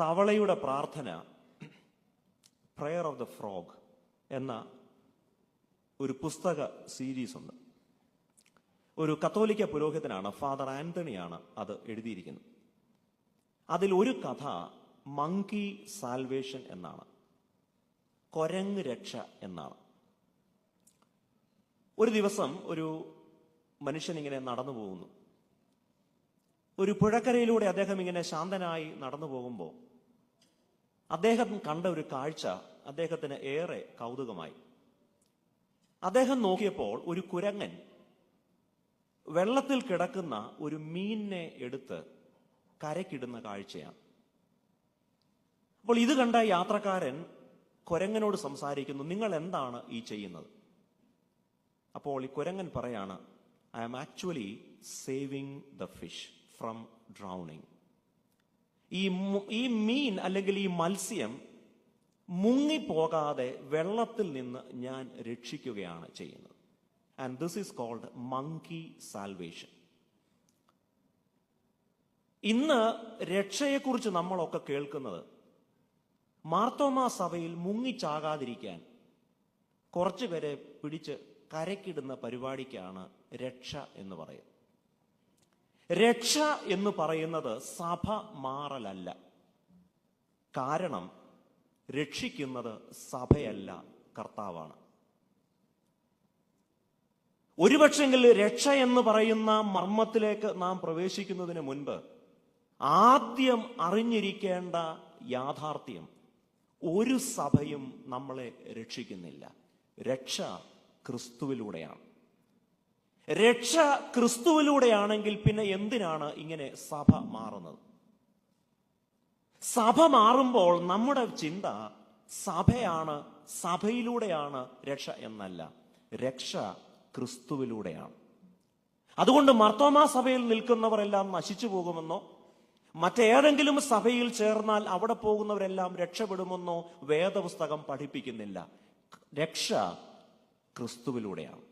തവളയുടെ പ്രാർത്ഥന prayer of the frog എന്ന ഒരു പുസ്തക സീരീസ് ഉണ്ട്. ഒരു കത്തോലിക്ക പുരോഹിതനാണ് ഫാദർ ആന്റണിയാണ് അത് എഴുതിയിരിക്കുന്നത്. അതിൽ ഒരു കഥ മങ്കി സാൽവേഷൻ എന്നാണ്. കൊരങ്ങ് രക്ഷ എന്നാണ്. ഒരു ദിവസം ഒരു മനുഷ്യൻ ഇങ്ങനെ നടന്നു പോകുന്നു. ഒരു പുഴക്കരയിലൂടെ അദ്ദേഹം ഇങ്ങനെ ശാന്തനായി നടന്നു പോകുമ്പോൾ അദ്ദേഹം കണ്ട ഒരു കാഴ്ച അദ്ദേഹത്തിന് ഏറെ കൗതുകമായി. അദ്ദേഹം നോക്കിയപ്പോൾ ഒരു കുരങ്ങൻ വെള്ളത്തിൽ കിടക്കുന്ന ഒരു മീനിനെ എടുത്ത് കരക്കിടുന്ന കാഴ്ചയാണ്. അപ്പോൾ ഇത് കണ്ട യാത്രക്കാരൻ കുരങ്ങനോട് സംസാരിക്കുന്നു നിങ്ങൾ എന്താണ് ഈ ചെയ്യുന്നത്? അപ്പോൾ ഈ കുരങ്ങൻ പറയാണ് I am actually saving the fish from drowning ഈ ഈ മീൻ അല്ലെങ്കിൽ ഈ മത്സ്യം മുങ്ങിപ്പോകാതെ വെള്ളത്തിൽ നിന്ന് ഞാൻ രക്ഷിക്കുകയാണ് ചെയ്യുന്നത്. And this is called monkey salvation ഇന്ന് രക്ഷയെക്കുറിച്ച് നമ്മളൊക്കെ കേൾക്കുന്നത് മാർത്തോമാ സഭയിൽ മുങ്ങിച്ചാകാതിരിക്കാൻ കുറച്ചു പേരെ പിടിച്ച് കരക്കിടുന്ന പരിപാടിക്കാണ് രക്ഷ എന്ന് പറയുന്നത്. രക്ഷ എന്ന് പറയുന്നത് സഭ മാറലല്ല. കാരണം രക്ഷിക്കുന്നത് സഭയല്ല കർത്താവാണ്. ഒരുപക്ഷെങ്കിൽ രക്ഷ എന്ന് പറയുന്ന മർമ്മത്തിലേക്ക് നാം പ്രവേശിക്കുന്നതിന് മുൻപ് ആദ്യം അറിഞ്ഞിരിക്കേണ്ട യാഥാർത്ഥ്യം ഒരു സഭയും നമ്മളെ രക്ഷിക്കുന്നില്ല. രക്ഷ ക്രിസ്തുവിലൂടെയാണ്. രക്ഷ ക്രിസ്തുവിലൂടെയാണെങ്കിൽ പിന്നെ എന്തിനാണ് ഇങ്ങനെ സഭ മാറുന്നത്? സഭ മാറുമ്പോൾ നമ്മുടെ ചിന്ത സഭയാണ് സഭയിലൂടെയാണ് രക്ഷ എന്നല്ല. രക്ഷ ക്രിസ്തുവിലൂടെയാണ്. അതുകൊണ്ട് മർത്തോമാ സഭയിൽ നിൽക്കുന്നവരെല്ലാം നശിച്ചു പോകുമെന്നോ മറ്റേതെങ്കിലും സഭയിൽ ചേർന്നാൽ അവിടെ പോകുന്നവരെല്ലാം രക്ഷപ്പെടുമെന്നോ വേദപുസ്തകം പഠിപ്പിക്കുന്നില്ല. രക്ഷ ക്രിസ്തുവിലൂടെയാണ്.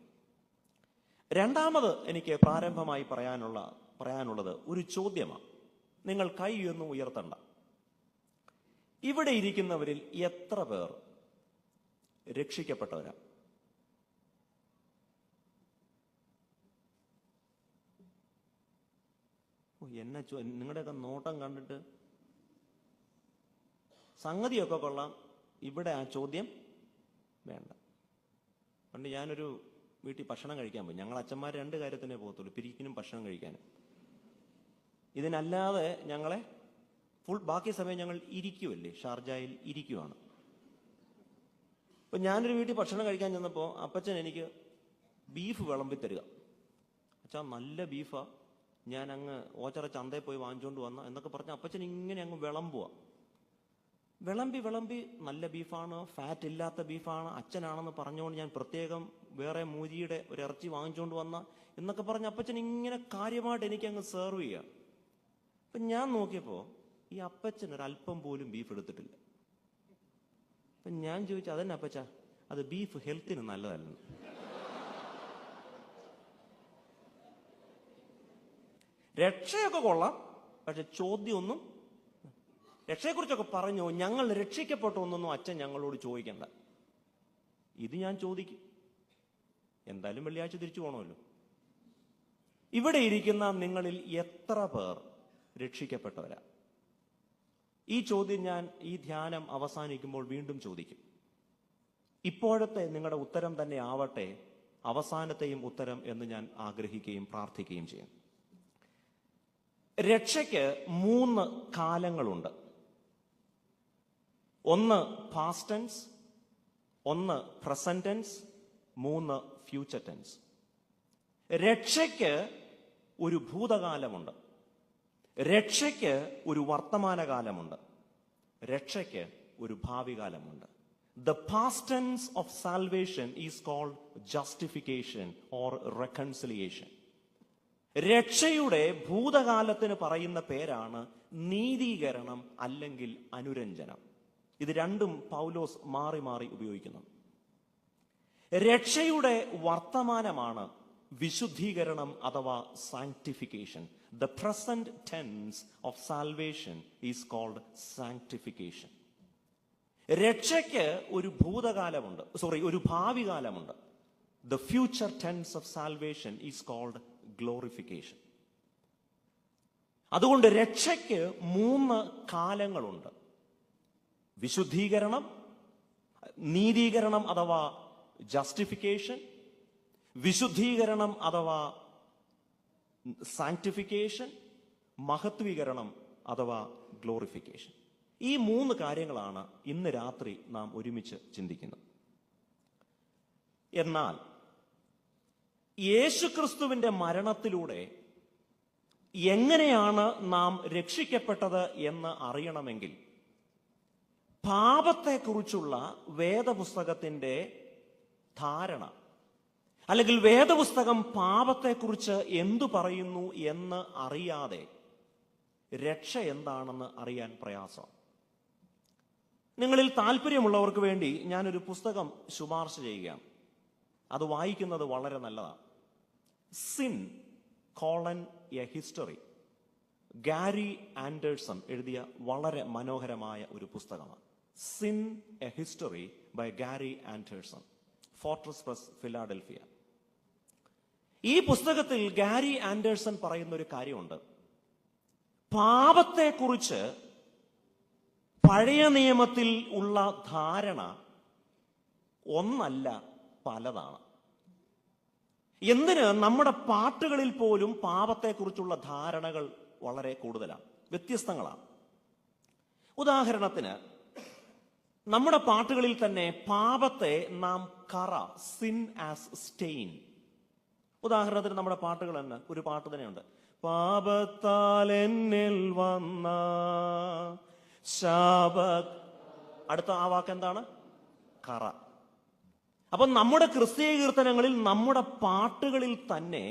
രണ്ടാമത് എനിക്ക് പ്രാരംഭമായി പറയാനുള്ള പറയാനുള്ളത് ഒരു ചോദ്യമാണ്. നിങ്ങൾ കൈ ഒന്നും ഉയർത്തണ്ട. ഇവിടെ ഇരിക്കുന്നവരിൽ എത്ര പേർ രക്ഷിക്കപ്പെട്ടവരാ? എന്നെ നിങ്ങളുടെയൊക്കെ നോട്ടം കണ്ടിട്ട്. സംഗതിയൊക്കെ കൊള്ളാം. ഇവിടെ ആ ചോദ്യം വേണ്ട. പണ്ട് ഞാനൊരു വീട്ടിൽ ഭക്ഷണം കഴിക്കാൻ പോയി. ഞങ്ങൾ അച്ഛന്മാർ രണ്ട് കാര്യത്തിനേ പോകത്തുള്ളൂ. പിരിക്കിനും ഭക്ഷണം കഴിക്കാനും. ഇതിനല്ലാതെ ഞങ്ങളെ ഫുൾ ബാക്കി സമയം ഞങ്ങൾ ഇരിക്കുമല്ലേ ഷാർജായിൽ ഇരിക്കുവാണ്. അപ്പൊ ഞാനൊരു വീട്ടിൽ ഭക്ഷണം കഴിക്കാൻ ചെന്നപ്പോൾ അപ്പച്ചൻ എനിക്ക് ബീഫ് വിളമ്പി തരിക അച്ഛാ നല്ല ബീഫാ ഞാൻ അങ്ങ് ഓച്ചറ ചന്തയിൽ പോയി വാങ്ങിച്ചുകൊണ്ട് വന്ന എന്നൊക്കെ പറഞ്ഞ അപ്പച്ചൻ ഇങ്ങനെ അങ്ങ് വിളമ്പുക വിളമ്പി വിളമ്പി നല്ല ബീഫാണ് ഫാറ്റ് ഇല്ലാത്ത ബീഫാണ് അച്ഛനാണെന്ന് പറഞ്ഞുകൊണ്ട് ഞാൻ പ്രത്യേകം വേറെ മൂരിയുടെ ഒരു ഇറച്ചി വാങ്ങിച്ചുകൊണ്ട് വന്ന എന്നൊക്കെ പറഞ്ഞ അപ്പച്ചൻ ഇങ്ങനെ കാര്യമായിട്ട് എനിക്ക് അങ്ങ് സെർവ് ചെയ്യാം. അപ്പൊ ഞാൻ നോക്കിയപ്പോ ഈ അപ്പച്ചൻ ഒരല്പം പോലും ബീഫ് എടുത്തിട്ടില്ല. അപ്പൊ ഞാൻ ചോദിച്ചു അതന്നെ അപ്പച്ച അത് ബീഫ് ഹെൽത്തിന് നല്ലതല്ലെന്ന്. രക്ഷയൊക്കെ കൊള്ളാം പക്ഷെ ചോദ്യമൊന്നും രക്ഷയെക്കുറിച്ചൊക്കെ പറഞ്ഞു? ഞങ്ങൾ രക്ഷിക്കപ്പെട്ടു എന്നൊന്നും അച്ഛൻ ഞങ്ങളോട് ചോദിക്കണ്ട. ഇത് ഞാൻ ചോദിക്കും. എന്തായാലും വെള്ളിയാഴ്ച തിരിച്ചു പോകണമല്ലോ ഇവിടെ ഇരിക്കുന്ന നിങ്ങളിൽ എത്ര പേർ രക്ഷിക്കപ്പെട്ടവരാ? ഈ ചോദ്യം ഞാൻ ഈ ധ്യാനം അവസാനിക്കുമ്പോൾ വീണ്ടും ചോദിക്കും. ഇപ്പോഴത്തെ നിങ്ങളുടെ ഉത്തരം തന്നെ ആവട്ടെ അവസാനത്തെയും ഉത്തരം എന്ന് ഞാൻ ആഗ്രഹിക്കുകയും പ്രാർത്ഥിക്കുകയും ചെയ്യും. രക്ഷയ്ക്ക് മൂന്ന് കാലങ്ങളുണ്ട്. ഒന്ന് പാസ്റ്റ് ടെൻസ് ഒന്ന് പ്രസന്റ് ടെൻസ് മൂന്ന് ഫ്യൂച്ചർ ടെൻസ് രക്ഷയ്ക്ക് ഒരു ഭൂതകാലമുണ്ട്. രക്ഷയ്ക്ക് ഒരു വർത്തമാനകാലമുണ്ട്. രക്ഷയ്ക്ക് ഒരു ഭാവി കാലമുണ്ട് the past tense of salvation is called justification or reconciliation രക്ഷയുടെ ഭൂതകാലത്തിന് പറയുന്ന പേരാണ് നീതീകരണം അല്ലെങ്കിൽ അനുരഞ്ജനം. ഇത് രണ്ടും പൗലോസ് മാറി മാറി ഉപയോഗിക്കുന്നു. രക്ഷയുടെ വർത്തമാനമാണ് വിശുദ്ധീകരണം അഥവാ sanctification the present tense of salvation is called sanctification രക്ഷയ്ക്ക് ഒരു ഭൂതകാലമുണ്ട്. സോറി ഒരു ഭാവി കാലമുണ്ട് the future tense of salvation is called glorification അതുകൊണ്ട് രക്ഷയ്ക്ക് മൂന്ന് കാലങ്ങളുണ്ട്. വിശുദ്ധീകരണം നീതീകരണം അഥവാ ജസ്റ്റിഫിക്കേഷൻ വിശുദ്ധീകരണം അഥവാ സാങ്ക്ടിഫിക്കേഷൻ മഹത്വീകരണം അഥവാ ഗ്ലോറിഫിക്കേഷൻ ഈ മൂന്ന് കാര്യങ്ങളാണ് ഇന്ന് രാത്രി നാം ഒരുമിച്ച് ചിന്തിക്കുന്നത്. എന്നാൽ യേശുക്രിസ്തുവിന്റെ മരണത്തിലൂടെ എങ്ങനെയാണ് നാം രക്ഷിക്കപ്പെട്ടത് എന്ന് അറിയണമെങ്കിൽ പാപത്തെക്കുറിച്ചുള്ള വേദപുസ്തകത്തിന്റെ ധാരണ. അല്ലെങ്കിൽ വേദപുസ്തകം പാപത്തെക്കുറിച്ച് എന്തു പറയുന്നു എന്ന് അറിയാതെ രക്ഷ എന്താണെന്ന് അറിയാൻ പ്രയാസം. നിങ്ങളിൽ താല്പര്യമുള്ളവർക്ക് വേണ്ടി ഞാനൊരു പുസ്തകം ശുപാർശ ചെയ്യുകയാണ്. അത് വായിക്കുന്നത് വളരെ നല്ലതാണ്. Sin colon a history Gary Anderson എഴുതിയ വളരെ മനോഹരമായ ഒരു പുസ്തകമാണ്. Sin a history by Gary Anderson Fortress Press Philadelphia ഈ പുസ്തകത്തിൽ ഗാരി ആൻഡേഴ്സൺ പറയുന്ന ഒരു കാര്യമുണ്ട്. പാപത്തെക്കുറിച്ച് പഴയ നിയമത്തിൽ ഉള്ള ധാരണ ഒന്നല്ല പലതാണ്. എന്തിന്? നമ്മുടെ പാട്ടുകളിൽ പോലും പാപത്തെക്കുറിച്ചുള്ള ധാരണകൾ വളരെ കൂടുതലാണ് വ്യത്യസ്തങ്ങളാണ്. ഉദാഹരണത്തിന് നമ്മുടെ പാട്ടുകളിൽ തന്നെ പാപത്തെ നാം കറ സിൻ ആസ് സ്റ്റെയിൻ ഉദാഹരണത്തിന് നമ്മുടെ പാട്ടുകൾ തന്നെ ഒരു പാട്ട് തന്നെയുണ്ട്. പാപത്താൽ എന്നിൽ വന്ന ശാപ അടുത്ത ആ വാക്ക് എന്താണ്? കറ. അപ്പൊ നമ്മുടെ ക്രിസ്തീയ കീർത്തനങ്ങളിൽ നമ്മുടെ പാട്ടുകളിൽ തന്നെ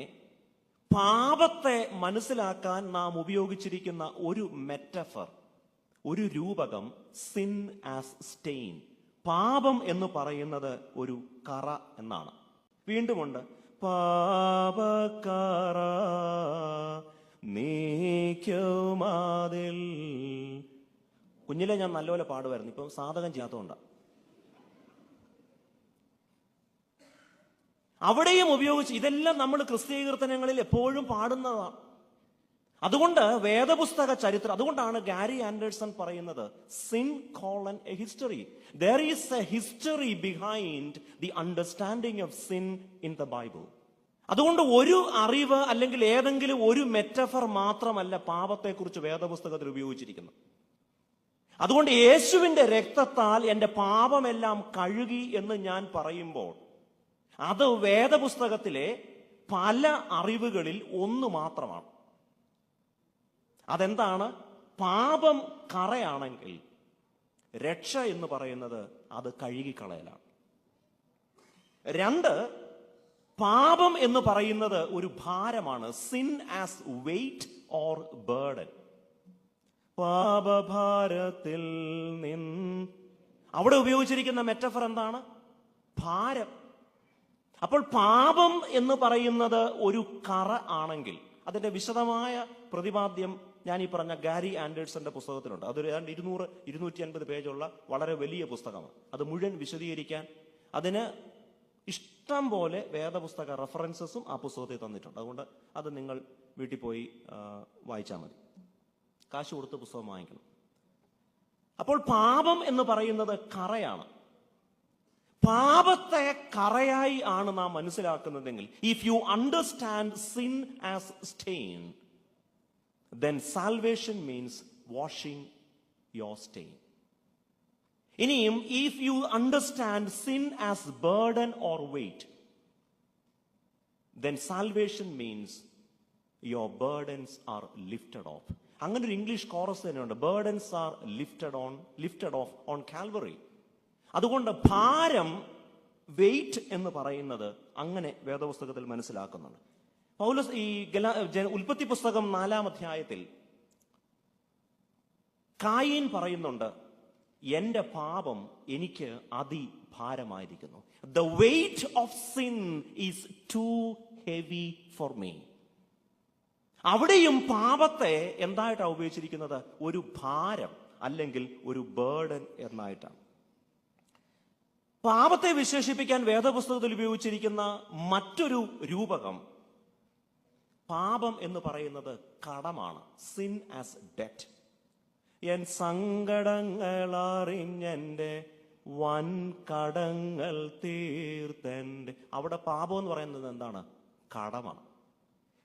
പാപത്തെ മനസ്സിലാക്കാൻ നാം ഉപയോഗിച്ചിരിക്കുന്ന ഒരു മെറ്റഫർ ഒരു രൂപകം സിൻ ആസ് സ്റ്റെയിൻ പാപം എന്ന് പറയുന്നത് ഒരു കറ എന്നാണ്. വീണ്ടുമുണ്ട് പാപക്കറ നീക്കുമാതിൽ. കുഞ്ഞിലെ ഞാൻ നല്ലപോലെ പാടുമായിരുന്നു ഇപ്പം സാധകം ചെയ്യാത്തതുകൊണ്ടാണ് അവിടെയും ഉപയോഗിച്ച് ഇതെല്ലാം നമ്മൾ ക്രിസ്തീയ കീർത്തനങ്ങളിൽ എപ്പോഴും പാടുന്നതാണ്. അതുകൊണ്ട് വേദപുസ്തക ചരിത്രം അതുകൊണ്ടാണ് ഗാരി ആൻഡേഴ്സൺ പറയുന്നത് sin colon a history there is a history behind the understanding of sin in the Bible അതുകൊണ്ട് ഒരു അറിവ് അല്ലെങ്കിൽ ഏതെങ്കിലും ഒരു മെറ്റഫർ മാത്രമല്ല പാപത്തെക്കുറിച്ച് വേദപുസ്തകത്തിൽ ഉപയോഗിച്ചിരിക്കുന്നത്. അതുകൊണ്ട് യേശുവിന്റെ രക്തത്താൽ എന്റെ പാപമെല്ലാം കഴുകി എന്ന് ഞാൻ പറയുമ്പോൾ അത് വേദപുസ്തകത്തിലെ പല അറിവുകളിൽ ഒന്ന് മാത്രമാണ്. അതെന്താണ്? പാപം കറയാണെങ്കിൽ രക്ഷ എന്ന് പറയുന്നത് അത് കഴുകിക്കളയലാണ്. രണ്ട് പാപം എന്ന് പറയുന്നത് ഒരു ഭാരമാണ്. Sin as weight or burden പാപഭാരത്തിൽ നിന്ന് അവിടെ ഉപയോഗിച്ചിരിക്കുന്ന മെറ്റഫർ എന്താണ്? ഭാരം. അപ്പോൾ പാപം എന്ന് പറയുന്നത് ഒരു കറ ആണെങ്കിൽ അതിന്റെ വിശദമായ പ്രതിപാദ്യം ഞാൻ ഈ പറഞ്ഞ ഗാരി ആൻഡേഴ്സന്റെ പുസ്തകത്തിലുണ്ട്. അതൊരു ഏതാണ്ട് ഇരുന്നൂറ് ഇരുന്നൂറ്റി അൻപത് പേജുള്ള വളരെ വലിയ പുസ്തകമാണ്. അത് മുഴുവൻ വിശദീകരിക്കാൻ അതിന് ഇഷ്ടം പോലെ വേദപുസ്തക റെഫറൻസസും ആ പുസ്തകത്തിൽ തന്നിട്ടുണ്ട്. അതുകൊണ്ട് അത് നിങ്ങൾ വീട്ടിൽ പോയി വായിച്ചാൽ മതി. കാശ് കൊടുത്ത് പുസ്തകം വാങ്ങിക്കണം. അപ്പോൾ പാപം എന്ന് പറയുന്നത് കറയാണ്. പാപത്തെ കറയായി ആണ് നാം മനസ്സിലാക്കുന്നതെങ്കിൽ if you understand sin as stain then salvation means washing your stain ഇനിയും if you understand sin as burden or weight then salvation means your burdens are lifted off അങ്ങനെ ഒരു ഇംഗ്ലീഷ് കോറസ് തന്നെയുണ്ട്. Burdens are lifted on lifted off on Calvary അതുകൊണ്ട് ഭാരം wait എന്ന് പറയുന്നത് അങ്ങനെ വേദപുസ്തകത്തിൽ മനസ്സിലാക്കുന്നുണ്ട്. പൗലസ് ഈ ഗല ഉൽപ്പത്തി പുസ്തകം നാലാം അധ്യായത്തിൽ കായീൻ പറയുന്നുണ്ട് എന്റെ പാപം എനിക്ക് അതിഭാരമായിരിക്കുന്നു. The weight of sin is too heavy for me അവിടെയും പാപത്തെ എന്തായിട്ടാണ് ഉപയോഗിച്ചിരിക്കുന്നത്? ഒരു ഭാരം അല്ലെങ്കിൽ ഒരു ബേർഡൻ എന്നായിട്ടാണ്. പാപത്തെ വിശേഷിപ്പിക്കാൻ വേദപുസ്തകത്തിൽ ഉപയോഗിച്ചിരിക്കുന്ന മറ്റൊരു രൂപകം പാപം എന്ന് പറയുന്നത് കടമാണ് സിൻ ആസ് ഡെറ്റ് എൻ സങ്കടങ്ങൾ അറിഞ്ഞെന്റെ വൻ കടങ്ങൾ തീർത്തന്റെ. അവിടെ പാപം എന്ന് പറയുന്നത് എന്താണ്? കടമാണ്.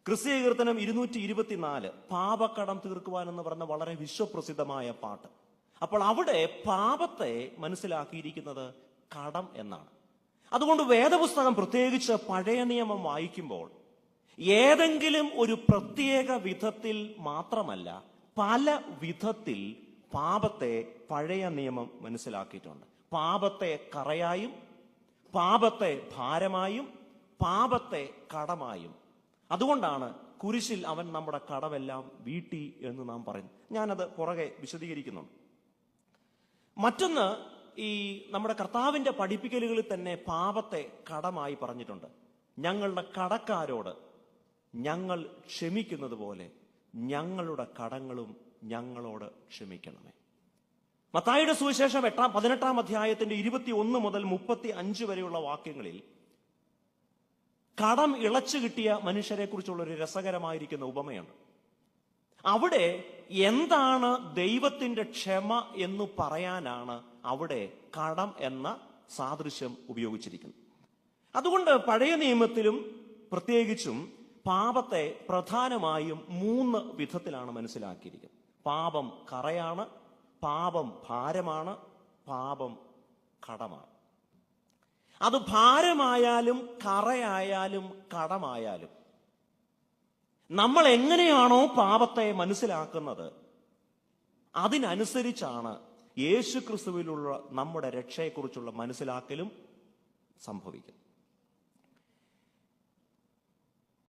ക്രിസ്തീയ കീർത്തനം ഇരുന്നൂറ്റി ഇരുപത്തിനാല് പാപക്കടം തീർക്കുവാൻ എന്ന് പറഞ്ഞ വളരെ വിശ്വപ്രസിദ്ധമായ പാട്ട്. അപ്പോൾ അവിടെ പാപത്തെ മനസ്സിലാക്കിയിരിക്കുന്നത് കടം എന്നാണ്. അതുകൊണ്ട് വേദപുസ്തകം പ്രത്യേകിച്ച് പഴയ നിയമം വായിക്കുമ്പോൾ ഏതെങ്കിലും ഒരു പ്രത്യേക വിധത്തിൽ മാത്രമല്ല പല വിധത്തിൽ പാപത്തെ പഴയ നിയമം മനസ്സിലാക്കിയിട്ടുണ്ട്. പാപത്തെ കറയായും പാപത്തെ ഭാരമായും പാപത്തെ കടമായും. അതുകൊണ്ടാണ് കുരിശിൽ അവൻ നമ്മുടെ കടമെല്ലാം വീട്ടി എന്ന് നാം പറയുന്നു ഞാനത് പുറകെ വിശദീകരിക്കുന്നുണ്ട്. മറ്റൊന്ന് ഈ നമ്മുടെ കർത്താവിന്റെ പഠിപ്പിക്കലുകളിൽ തന്നെ പാപത്തെ കടമായി പറഞ്ഞിട്ടുണ്ട്. ഞങ്ങളുടെ കടക്കാരോട് ഞങ്ങൾ ക്ഷമിക്കുന്നത് പോലെ ഞങ്ങളുടെ കടങ്ങളും ഞങ്ങളോട് ക്ഷമിക്കണമേ. മത്തായിയുടെ സുവിശേഷം എട്ടാം പതിനെട്ടാം അധ്യായത്തിന്റെ ഇരുപത്തി ഒന്ന് മുതൽ മുപ്പത്തി അഞ്ച് വരെയുള്ള വാക്യങ്ങളിൽ കടം ഇളച്ചു കിട്ടിയ മനുഷ്യരെ കുറിച്ചുള്ള ഒരു രസകരമായിരിക്കുന്ന ഉപമയുണ്ട് അവിടെ എന്താണ് ദൈവത്തിന്റെ ക്ഷമ എന്ന് പറയാനാണ് അവിടെ കടം എന്ന സാദൃശ്യം ഉപയോഗിച്ചിരിക്കുന്നത്. അതുകൊണ്ട് പഴയ നിയമത്തിലും പ്രത്യേകിച്ചും പാപത്തെ പ്രധാനമായും മൂന്ന് വിധത്തിലാണ് മനസ്സിലാക്കിയിരിക്കുന്നത്. പാപം കറയാണ് പാപം ഭാരമാണ് പാപം കടമാണ്. അത് ഭാരമായാലും കറയായാലും കടമായാലും നമ്മൾ എങ്ങനെയാണോ പാപത്തെ മനസ്സിലാക്കുന്നത് അതിനനുസരിച്ചാണ് യേശുക്രിസ്തുവിലുള്ള നമ്മുടെ രക്ഷയെക്കുറിച്ചുള്ള മനസ്സിലാക്കലും സംഭവിക്കുന്നത്.